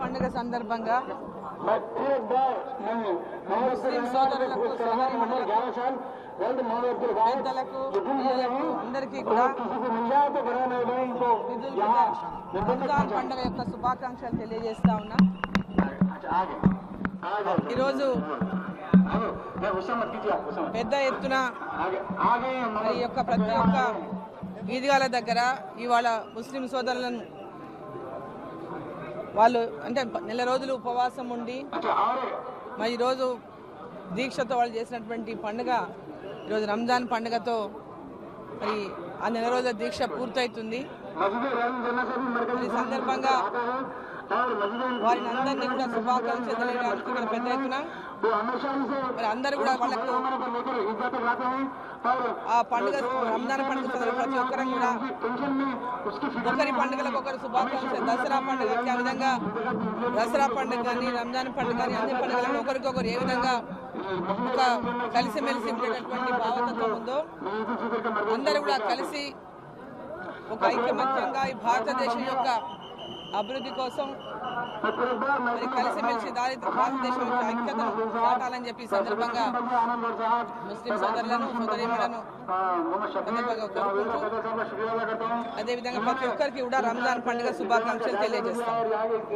పండుగ సందర్భంగా ముస్లిం సోదరులకు పెద్దలకు అందరికీ కూడా రంజాన్ పండుగ యొక్క శుభాకాంక్షలు తెలియజేస్తా ఉన్నా ఈరోజు పెద్ద ఎత్తున మరి యొక్క ప్రతి ఒక్క వీధిగాల దగ్గర ఇవాళ ముస్లిం సోదరులను వాళ్ళు అంటే నెల రోజులు ఉపవాసం ఉండి మరి ఈరోజు దీక్షతో వాళ్ళు చేసినటువంటి పండుగ ఈరోజు రంజాన్ పండుగతో మరి ఆ నెల రోజుల దీక్ష పూర్తవుతుంది ఈ సందర్భంగా వారిని అందరినీ కూడా శుభాకాంక్షలు పెద్ద ఎత్తున మరి అందరూ కూడా వాళ్ళకు ఆ పండుగ రంజాన్ పండుగ ప్రతి ఒక్కరం కూడా ఒకరి పండుగలకు ఒకరు శుభాకాంక్షలు దసరా పండుగ ఏ విధంగా దసరా పండుగ కానీ రంజాన్ పండుగ కానీ అన్ని పండుగలను ఒకరికొకరు ఏ విధంగా ఒక కలిసిమెలిసి ఉండేటటువంటి భావతత్వం ఉందో అందరూ కూడా కలిసి ఒక ఐక్యమత్యంగా ఈ భారతదేశం యొక్క అభివృద్ధి కోసం మరి కలిసిమెలిసి దారిద్ర భారతదేశం యొక్క ఐక్యతను దాటాలని చెప్పి సందర్భంగా ముస్లిం సోదరులను సోదరీమణులను అదేవిధంగా ప్రతి ఒక్కరికి కూడా రంజాన్ పండుగ శుభాకాంక్షలు తెలియజేస్తాం.